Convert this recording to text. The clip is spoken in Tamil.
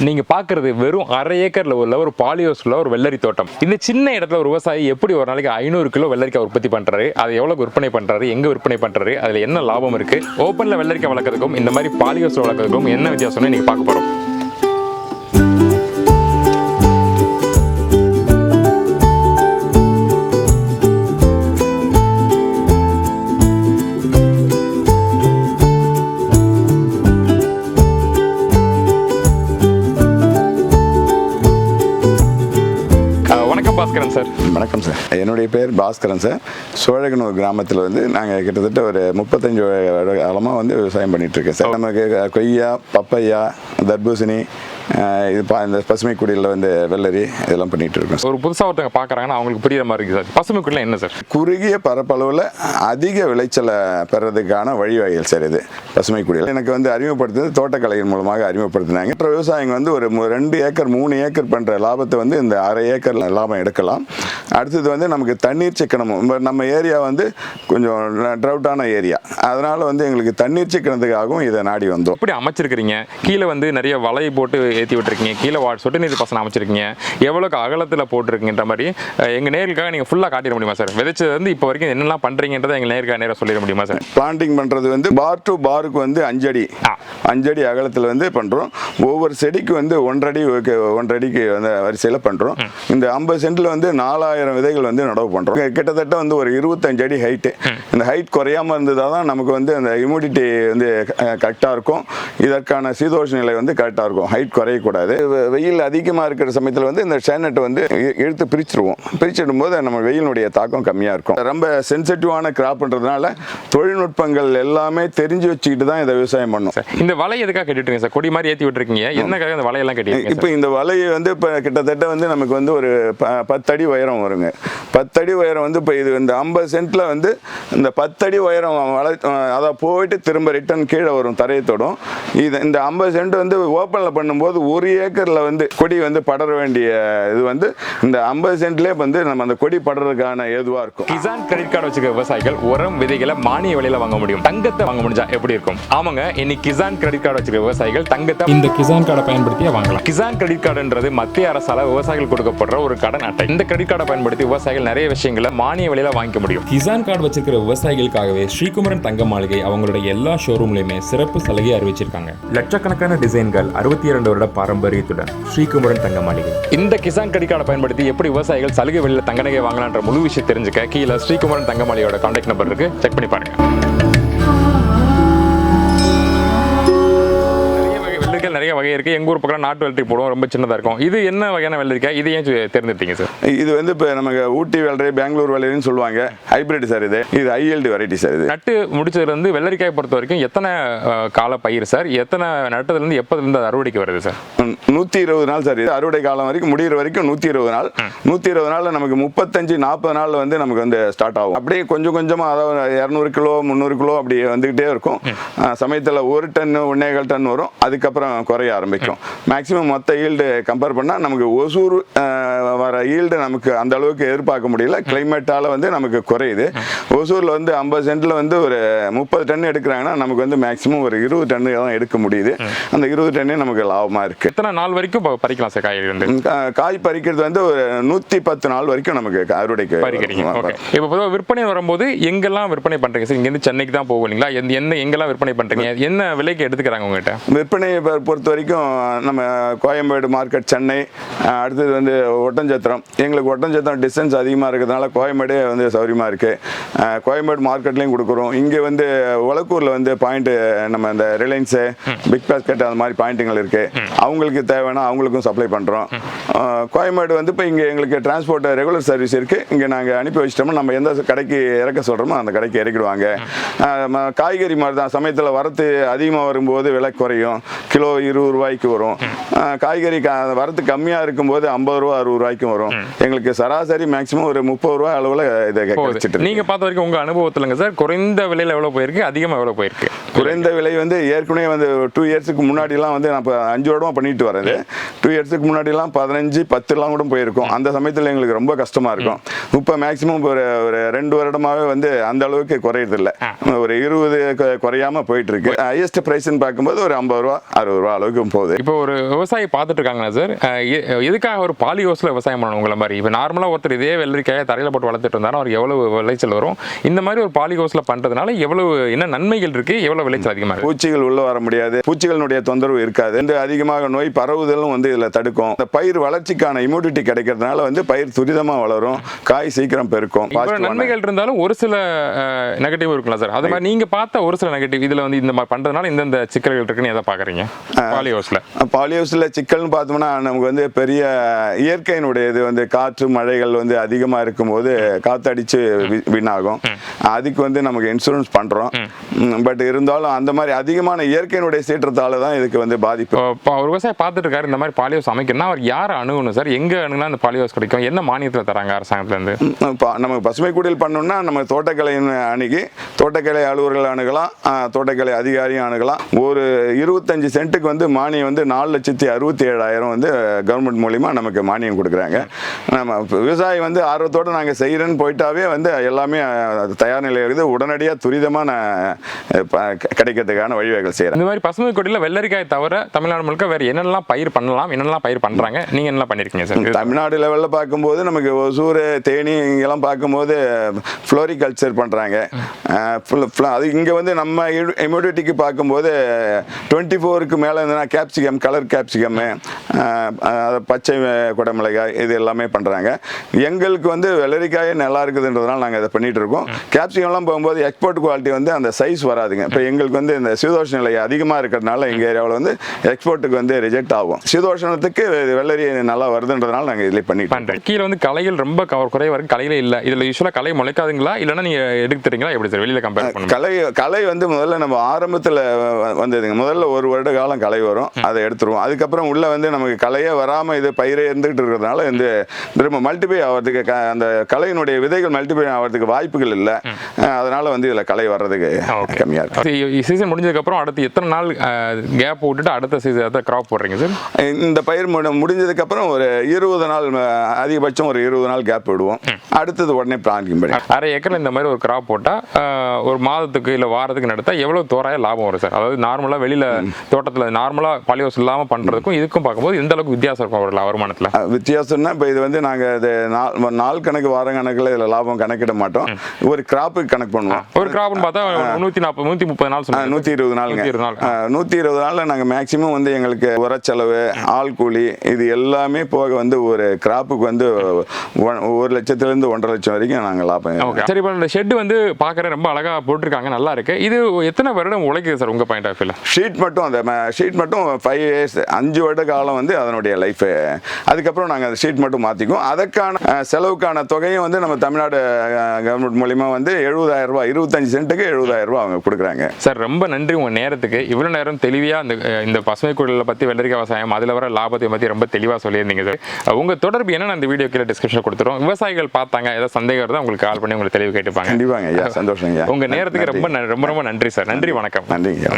நீங்க பாக்குறது வெறும் அரை ஏக்கர்ல உள்ள ஒரு பாலியோஸ்ல ஒரு வெள்ளரி தோட்டம். இந்த சின்ன இடத்துல ஒரு விவசாயி எப்படி ஒரு நாளைக்கு ஐநூறு கிலோ வெள்ளரிக்காய் உற்பத்தி பண்றாரு? அதை எவ்வளவு விற்பனை பண்றாரு? எங்க விற்பனை பண்றாரு? அதுல என்ன லாபம் இருக்கு? ஓப்பன்ல வெள்ளரிக்காய் வளர்க்கறதுக்கும் இந்த மாதிரி பாலியோஸ்ல வளர்க்கறதுக்கும் என்ன வித்தியாசம்னு நீங்க பார்க்க போறோம். வணக்கம் சார். வணக்கம் சார். என்னுடைய பேர் பாஸ்கரன் சார். சோழகனூர் கிராமத்தில் வந்து நாங்கள் கிட்டத்தட்ட ஒரு முப்பத்தஞ்சு காலமாக வந்து விவசாயம் பண்ணிட்டு இருக்கேன் சார். நமக்கு கொய்யா பப்பையா தர்பூசணி இது பா இந்த பசுமை குடியில் வந்து வெள்ளரி இதெல்லாம் பண்ணிட்டு இருக்கோம் ஒரு புதுசா ஒருத்தவங்க பாக்குறாங்கன்னா அவங்களுக்கு புரியுற மாதிரி இருக்கு சார் பசுமை குடில என்ன சார் குறுகிய பரப்பளவில் அதிக விளைச்சலை பெறதுக்கான வழிவகைகள் சார் இது. பசுமை குடியில் எனக்கு வந்து அறிமுகப்படுத்துறது தோட்டக்கலையின் மூலமாக அறிமுகப்படுத்தினாங்க. மற்ற விவசாயிங்க வந்து ஒரு ரெண்டு ஏக்கர் மூணு ஏக்கர் பண்ணுற லாபத்தை வந்து இந்த அரை ஏக்கர் லாபம் எடுக்கலாம். அடுத்தது வந்து நமக்கு தண்ணீர் சிக்கனமும் நம்ம ஏரியா வந்து கொஞ்சம் ட்ரவுட்டான ஏரியா. அதனால் வந்து எங்களுக்கு தண்ணீர் சிக்கனத்துக்காகவும் இதை நாடி வந்தோம். எப்படி அமைச்சிருக்கிறீங்க? கீழே வந்து நிறைய வலை போட்டு ஏற்றி விட்டுருக்கீங்க. கீழே வா சொட்டு நீர் பாசனம் அமைச்சிருக்கீங்க. எவ்வளோக்கு அகலத்தில் போட்டிருக்கீங்கன்ற மாதிரி அஹ், எங்க நேர்களுக்காக நீங்கள் ஃபுல்லாக காட்டிட முடியுமா சார் விதைச்சது வந்து இப்போ வரைக்கும் என்னெல்லாம் பண்ணுறீங்கன்றதை எங்கள் நேருக்காக நேராக சொல்லிட முடியுமா சார் பிளான்டிங் பண்ணுறது வந்து பார் டு பாருக்கு வந்து அஞ்சடி. அஞ்சடி அகலத்தில் வந்து பண்ணுறோம் ஒவ்வொரு செடிக்கு வந்து ஒன்றடி ஒன்றடிக்கு வந்து வரிசையில் பண்ணுறோம் இந்த ஐம்பது சென்டில் வந்து நாலாயிரம் விதைகள் வந்து நடவு பண்ணுறோம் கிட்டத்தட்ட வந்து ஒரு இருபத்தஞ்சு அடி ஹைட்டு இந்த ஹைட் குறையாமல் இருந்ததால் தான் நமக்கு வந்து அந்த இம்யூடிட்டி வந்து கரெக்டாக இருக்கும். இதற்கான சீதோஷ நிலை வந்து கரெக்டாக இருக்கும். ஹைட் குறையக்கூடாது வெ- வெயில் அதிகமாக இருக்கிற சமயத்தில் வந்து இந்த ஷேனட்டை வந்து இழுத்து பிரிச்சிருவோம். பிரிச்சிடும் போது நம்ம வெயிலுடைய தாக்கம் கம்மியாக இருக்கும். ரொம்ப சென்சிட்டிவான கிராப்ன்றதுனால தொழில்நுட்பங்கள் எல்லாமே தெரிஞ்சு வச்சுக்கிட்டு தான் இதை விவசாயம் பண்ணும். இந்த வலை எதுக்காக கட்டிட்டுருங்க சார்? கொடி மாதிரி ஏற்றி விட்டுருக்கீங்க. என்னக்காக இந்த வலையெல்லாம் கட்டிருக்கீங்க இப்போ இந்த வலையை வந்து இப்போ கிட்டத்தட்ட வந்து நமக்கு வந்து ஒரு பத்தடி உயரம் வருங்க. பத்தடி உயரம் வந்து இப்போ இது இந்த ஐம்பது சென்ட்டில் வந்து இந்த பத்தடி உயரம் வளை அதை போயிட்டு திரும்ப ரிட்டர்ன் கீழே வரும் தரையை தொடும். இது இந்த ஐம்பது சென்ட் வந்து ஓப்பனில் பண்ணும்போது ஒரு ஏக்கரில் வந்து கொடி வந்து படர வேண்டிய இது வந்து இந்த ஐம்பது சென்ட்லேயே வந்து நம்ம அந்த கொடி படறதுக்கான ஏதுவாக இருக்கும். கிசான் கிரெடிட் கார்டு வச்சுக்க விவசாயிகள் உரம் விதைகளை மானிய விலையில வாங்க முடியும். தங்கத்தை வாங்க முடிஞ்சா எப்படி இருக்கும்? ஆமாங்க இன்னைக்கு கிசான் கிரெடிட் கார்டு வச்சுக்க விவசாயிகள் தங்கத்தை இந்த கிசான் கார்டை பயன்படுத்தியே வாங்கலாம். கிசான் கிரெடிட் கார்டுன்றது மத்திய அரசால விவசாயிகள் கொடுக்கப்படுற ஒரு கடன் அட்டை. இந்த கிரெடிட் கார்டை பயன்படுத்தி விவசாயிகள் நிறைய விஷயங்களை மானிய விலையில வாங்கிக்க முடியும். கிசான் கார்டு வச்சிருக்கிற விவசாயிகளுக்காகவே ஸ்ரீகுமரன் தங்க மாளிகை அவங்களுடைய எல்லா ஷோரூம்லயுமே சிறப்பு சலுகை அறிவிச்சிருக்காங்க. லட்சக்கணக்கான டிசைன்கள் அறுபத்தி இரண்டு வருட பாரம்பரியத்துடன் ஸ்ரீகுமரன் தங்க மாளிகை இந்த கிசான் கிரெடிட் கார்டை பயன்படுத்தி எப்படி விவசாயிகள் சலுகை வெளியில் தங்க நகை வாங்கலான்ற முழு விஷயம் தெரிஞ்சுக்க கீழே ஸ்ரீகுமரன் தங்கமலையோட கான்டாக்ட் நம்பர் இருக்கு. செக் பண்ணி பாருங்க. வெள்ளரிக்காய் நிறைய வகை இருக்கு. எங்க ஊர் பக்கம் நாட்டு வெள்ளரி போடுவோம். ரொம்ப சின்னதா இருக்கும். இது என்ன வகையான வெள்ளரிக்காய்? இது ஏன் தேர்ந்தெடுத்தீங்க சார் இது வந்து இப்போ நமக்கு ஊட்டி வெள்ளரி பெங்களூர் வெள்ளரின்னு சொல்லுவாங்க. ஹைபிரிட் சார் இது. இது ஐஎல்டி வெரைட்டி சார் இது. நட்டு முடிச்சதுல இருந்து வெள்ளரிக்காய் பொறுத்த வரைக்கும் எத்தனை கால பயிர் சார் எத்தனை நட்டதுல இருந்து எப்பதுல இருந்து அது அறுவடைக்கு வருது சார் நூற்றி இருபது நாள் சார் இது. அறுவடை காலம் வரைக்கும் முடிகிற வரைக்கும் நூற்றி இருபது நாள். நூற்றி இருபது நாளில் நமக்கு முப்பத்தஞ்சு நாற்பது நாளில் வந்து நமக்கு வந்து ஸ்டார்ட் ஆகும். அப்படியே கொஞ்சம் கொஞ்சமாக அதாவது இரநூறு கிலோ முந்நூறு கிலோ அப்படி வந்துக்கிட்டே இருக்கும். சமயத்தில் ஒரு டன் ஒன்னேகால் டன் வரும். அதுக்கப்புறம் குறைய ஆரம்பிக்கும். மேக்ஸிமம் மொத்த ஈல்டு கம்பேர் பண்ணால் நமக்கு ஒசூர் வர ஈல்டு நமக்கு அந்த அளவுக்கு எதிர்பார்க்க முடியல. கிளைமேட்டால் வந்து நமக்கு குறையுது. ஒசூரில் வந்து ஐம்பது சென்ட்டில் வந்து ஒரு முப்பது டன் எடுக்கிறாங்கன்னா நமக்கு வந்து மேக்ஸிமம் ஒரு இருபது டன்னு தான் எடுக்க முடியுது. அந்த இருபது டன்னே நமக்கு லாபமாக இருக்குது எத்தனை நாள் வரைக்கும் பறிக்கலாம் சார் காய் வந்து? காய் பறிக்கிறது வந்து ஒரு நூற்றி பத்து நாள் வரைக்கும் நமக்கு அறுவடைக்கு பறிக்கிறீங்க. இப்போ பொதுவாக விற்பனை வரும்போது எங்கெல்லாம் விற்பனை பண்றீங்க சார்? இங்கேருந்து சென்னைக்கு தான் போவீங்களா? எந்த என்ன எங்கெல்லாம் விற்பனை பண்றீங்க? என்ன விலைக்கு எடுத்துக்கிறாங்க உங்ககிட்ட? விற்பனையை பொ- பொறுத்த வரைக்கும் நம்ம கோயம்பேடு மார்க்கெட் சென்னை அடுத்தது வந்து ஒட்டஞ்சத்திரம். எங்களுக்கு ஒட்டஞ்சத்திரம் டிஸ்டன்ஸ் அதிகமாக இருக்கிறதுனால கோயம்பேடே வந்து சௌரியமாக இருக்குது கோயம்பேடு மார்க்கெட்லேயும் கொடுக்குறோம். இங்கே வந்து உலக்கூரில் வந்து பாயிண்ட்டு நம்ம இந்த ரிலையன்ஸு பிக் பாஸ்கெட் அந்த மாதிரி பாயிண்ட்டுகள் இருக்குது அவங்களுக்கு தேவைன்னா அவங்களுக்கும் சப்ளை பண்ணுறோம் கோயம்பேடு வந்து இப்போ இங்கே எங்களுக்கு டிரான்ஸ்போர்ட் ரெகுலர் சர்வீஸ் இருக்குது இங்கே நாங்கள் அனுப்பி வச்சிட்டோம்னா நம்ம எந்த கடைக்கு இறக்க சொல்கிறோமோ அந்த கடைக்கு இறக்கிடுவாங்க. காய்கறி மாதிரி தான். சமயத்தில் வரத்து அதிகமாக வரும்போது விலை குறையும். கிலோ இருபது ரூபாய்க்கு வரும். காய்கறி வரத்து கம்மியாக இருக்கும்போது ஐம்பது ரூபா அறுபது ரூபாய்க்கும் வரும். எங்களுக்கு சராசரி மேக்ஸிமம் ஒரு முப்பது ரூபா அளவில் இதை கிடைச்சிட்டு இருக்கு. நீங்க பார்த்த வரைக்கும் உங்க அனுபவத்துலங்க சார் குறைந்த விலையில எவ்வளவு போயிருக்கு அதிகமா எவ்வளவு போயிருக்கு? குறைந்த விலை வந்து ஏற்கனவே வந்து டூ இயர்ஸுக்கு முன்னாடிலாம் வந்து நான் இப்போ அஞ்சு வருடமா பண்ணிட்டு வரது டூ இயர்ஸுக்கு முன்னாடிலாம் பதினஞ்சு பத்துலாம் கூட போயிருக்கும். அந்த சமயத்தில் எங்களுக்கு ரொம்ப கஷ்டமா இருக்கும். இப்போ மேக்ஸிமம் ஒரு ஒரு ரெண்டு வருடமாவே வந்து அந்த அளவுக்கு குறையறது இல்ல ஒரு இருபது கு- குறையாம போயிட்டு இருக்கு. ஹையஸ்ட் ப்ரைஸ்ன்னு பார்க்கும்போது ஒரு ஐம்பது ரூபா அறுபது ரூபா அளவுக்கு போகுது. இப்போ ஒரு விவசாயி பார்த்துட்டு இருக்காங்களா சார் எதுக்காக ஒரு பாலி ஹவுஸ்ல விவசாயம் பண்ணணும் உங்களை மாதிரி? இப்போ நார்மலாக ஒருத்தர் இதே வெள்ளரிக்காயை தரையில் போட்டு வளர்த்துட்டு இருந்தாலும் அவருக்கு எவ்வளவு விளைச்சல் வரும்? இந்த மாதிரி ஒரு பாலி ஹவுஸ்ல பண்றதுனால எவ்வளவு என்ன நன்மைகள் இருக்கு எவ்வளவு விளைச்சல் அதிகமா இருக்கு? பூச்சிகள் உள்ள வர முடியாது பூச்சிகளினுடைய தொந்தரவு இருக்காது. இந்த அதிகமாக நோய் பரவுதலும் வந்து இதுல தடுக்கும். இந்த பயிர் வளர்ச்சிக்கான இம்யூனிட்டி கிடைக்கிறதுனால வந்து பயிர் துரிதமா வளரும் காய் சீக்கிரம் பெருக்கும் நன்மைகள் இருந்தாலும் ஒரு சில நெகட்டிவ் இருக்குல்ல சார்? அது மாதிரி நீங்க பார்த்த ஒரு சில நெகட்டிவ் இதுல வந்து இந்த மாதிரி பண்றதுனால இந்தந்த சிக்கல்கள் இருக்குன்னு எதை பாக்குறீங்க பாலி ஹவுஸ்ல பாலிஹவுஸில் சிக்கல்னு பார்த்தோம்னா நமக்கு வந்து பெரிய இயற்கையினுடைய இது வந்து காற்று மழைகள் வந்து அதிகமாக இருக்கும்போது காற்றடிச்சு வீணாகும். அதுக்கு வந்து நமக்கு இன்சூரன்ஸ் பண்ணுறோம் பட் இருந்தாலும் அந்த மாதிரி அதிகமான இயற்கையினுடைய சீற்றத்தால தான் இதுக்கு வந்து பாதிப்பு. இப்போ ஒரு விவசாயி பார்த்துட்டு இருக்காரு இந்த மாதிரி பாலி ஹவுஸ் அமைக்கணும்னா அவர் யாரை அணுகணும் சார்? எங்க அணுகுனா அந்த பாலி ஹவுஸ் கிடைக்கும்? என்ன மானியத்தில் தராங்க அரசாங்கத்துல இருந்து ம், பா- நமக்கு பசுமை குடியில் பண்ணோம்னா நம்ம தோட்டக்கலையின் அணுகி தோட்டக்கலை அலுவலர்கள் அணுகலாம் தோட்டக்கலை அதிகாரியும் அணுகலாம். ஒரு இருபத்தஞ்சு சென்ட்டுக்கு வந்து மானியம் வந்து நாலு லட்சத்தி அறுபத்தி ஏழாயிரம் வந்து கவர்மெண்ட் மூலிமா நமக்கு மானியம் கொடுக்குறாங்க. நம்ம விவசாயி வந்து ஆர்வத்தோடு நாங்கள் செய்கிறேன்னு போயிட்டாவே வந்து எல்லாமே தயார் நிலையில் இருக்குது. உடனடியாக துரிதமான அஹ், ப- கிடைக்கிறதுக்கான வழிவகைகள் செய்கிறேன் இந்த மாதிரி பசுமை கொடியில் வெள்ளரிக்காய் தவிர தமிழ்நாடு முழுக்க வேற என்னெல்லாம் பயிர் பண்ணலாம் என்னெல்லாம் பயிர் பண்றாங்க? நீங்க என்னெல்லாம் பண்ணிருக்கீங்க சார்? தமிழ்நாடு லெவலில் பார்க்கும்போது நமக்கு ஒசூர் தேனி இங்கெல்லாம் பார்க்கும்போது ஃப்ளோரிகல்ச்சர் பண்ணுறாங்க அது இங்கே வந்து நம்ம இம்யூனிட்டிக்கு பார்க்கும்போது டுவெண்ட்டி ஃபோருக்கு மேலே இருந்ததுன்னா கேப்சிகம் கலர் கேப்சிகம்மு பச்சை குடமிளகாய் இது எல்லாமே பண்ணுறாங்க எங்களுக்கு வந்து வெள்ளரிக்காயே நல்லா இருக்குதுன்றதுனால நாங்கள் அதை பண்ணிட்டு இருக்கோம். கேப்சிகம்லாம் போகும்போது எக்ஸ்போர்ட் குவாலிட்டி வந்து அந்த சைஸ் வராதுங்க. இப்போ எங்களுக்கு வந்து இந்த சீதோஷ நிலை அதிகமாக இருக்கிறதுனால எங்கள் ஏரியாவில் வந்து எக்ஸ்போர்ட்டுக்கு வந்து ரிஜெக்ட் ஆகும். சீதோஷணத்துக்கு வெள்ளரி நல்லா வருதுன்றதுனால நாங்கள் இதில் பண்ணிட்டு. பண்றேன் கீழே வந்து கலைகள் ரொம்ப க- குறைவா இருக்கு. கலையிலே இல்ல. இதுல யூஸ்வலா கலை முளைக்காதுங்களா? இல்லைன்னா நீங்க எடுத்துறீங்களா எப்படி சார் வெளியில கம்பேர் கலை கலை வந்து முதல்ல நம்ம ஆரம்பத்தில் வந்ததுங்க. முதல்ல ஒரு வருட காலம் கலை வரும் அதை எடுத்துருவோம். அதுக்கப்புறம் உள்ள வந்து நமக்கு கலையே வராமல் இது பயிரே இருந்துகிட்டு இருக்கிறதுனால இந்த திரும்ப மல்டிபை ஆகிறதுக்கு க- அந்த கலையினுடைய விதைகள் மல்டிபை ஆகிறதுக்கு வாய்ப்புகள் இல்லை. அதனால வந்து இதில் கலை வர்றதுக்கு கம்மியாக இருக்கு. சீசன் முடிஞ்சதுக்கு அப்புறம் அடுத்து எத்தனை நாள் கேப் விட்டுட்டு அடுத்த சீசன் கிராப் போடுறீங்க சார் இந்த பயிர் முடி- முடிஞ்சதுக்கப்புறம் ஒரு இருபது நாள் அதிகபட்சம் ஒரு இருபது நாள் கேப் விடுவோம். அடுத்தது உடனே பிளான்டிங் பண்ணி அரை ஏக்கர்ல இந்த மாதிரி ஒரு கிராப் போட்டா ஆஹ், ஒரு மாதத்துக்கு இல்ல வாரத்துக்கு நடத்தா எவ்வளவு தோராய லாபம் வரும் சார் அதாவது நார்மலா வெளியில தோட்டத்துல நார்மலா பாலியோஸ் இல்லாம பண்றதுக்கும் இதுக்கும் பார்க்கும்போது எந்த அளவுக்கு வித்தியாசம் இருக்கும் ஒரு வருமானத்துல வித்தியாசம்னா இப்போ இது வந்து நாங்கள் இது நாள் நாள் கணக்கு வார கணக்கில் இதில் லாபம் கணக்கிட மாட்டோம். ஒரு கிராப்புக்கு கணக்கு பண்ணுவோம். ஒரு கிராப்னு பார்த்தா நூத்தி நாற்பது நூத்தி முப்பது நாள் சொன்னீங்க. நூற்றி இருபது நாள். நூற்றி இருபது நாளில் நாங்கள் மேக்ஸிமம் வந்து எங்களுக்கு உரச்செலவு ஆள் கூலி இது எல்லாமே போக வந்து ஒரு கிராப்புக்கு வந்து ஒரு லட்சத்துலேருந்து ஒன்றரை லட்சம் வரைக்கும் நாங்கள் லாபம். ஓகே. சரி இப்போ இந்த ஷெட் வந்து பார்க்குற ரொம்ப அழகா போட்டிருக்காங்க நல்லா இருக்கு. இது எத்தனை வருடம் உழைக்குது சார் உங்க பாயிண்ட் ஆஃப் வியூல ஷீட் மட்டும் அந்த ஷீட் மட்டும் ஃபைவ் இயர்ஸ் அஞ்சு வருட காலம் வந்து அதனுடைய லைஃப் அதுக்கப்புறம் நாங்கள் அந்த ஷீட் மட்டும் மாற்றிக்குவோம் அதற்கான செலவுக்கான தொகையும் வந்து நம்ம தமிழ்நாடு கவர்மெண்ட் மூலிமா வந்து எழுபதாயிரம் ரூபாய் இருபத்தஞ்சு சென்ட்டுக்கு எழுபதாயிரம் ரூபாய் அவங்க கொடுக்குறாங்க. சார் ரொம்ப நன்றி உங்க நேரத்துக்கு. இவ்வளவு நேரம் தெளிவா அந்த இந்த பசுமை குழலை பத்தி வெள்ளரிக்காய் விவசாயம் அதுல வர லாபத்தை பத்தி ரொம்ப தெளிவா சொல்லியிருந்தீங்க சார். அஹ், உங்க தொடர்பு என்ன அந்த வீடியோ கீழே டிஸ்கிரிப்ஷன் கொடுத்துரும் விவசாயிகள் பார்த்தாங்க ஏதாவது சந்தேகம் இருந்தால் உங்களுக்கு கால் பண்ணி உங்களுக்கு தெளிவு கேட்டுப்பாங்க. கண்டிப்பாங்க ஐயா சந்தோஷங்க ஐயா. உங்க நேரத்துக்கு ரொம்ப ரொம்ப ரொம்ப நன்றி சார். நன்றி வணக்கம். நன்றிங்க